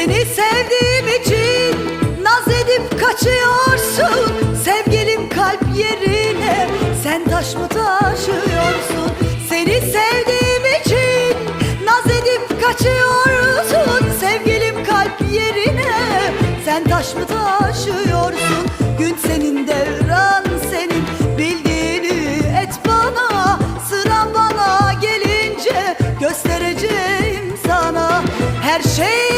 Seni sevdiğim için naz edip kaçıyorsun. Sevgilim kalp yerine sen taş mı taşıyorsun? Seni sevdiğim için naz edip kaçıyorsun. Sevgilim kalp yerine sen taş mı taşıyorsun? Gün senin devran senin. Bildiğini et bana Sıra bana gelince göstereceğim sana. Her şeyi.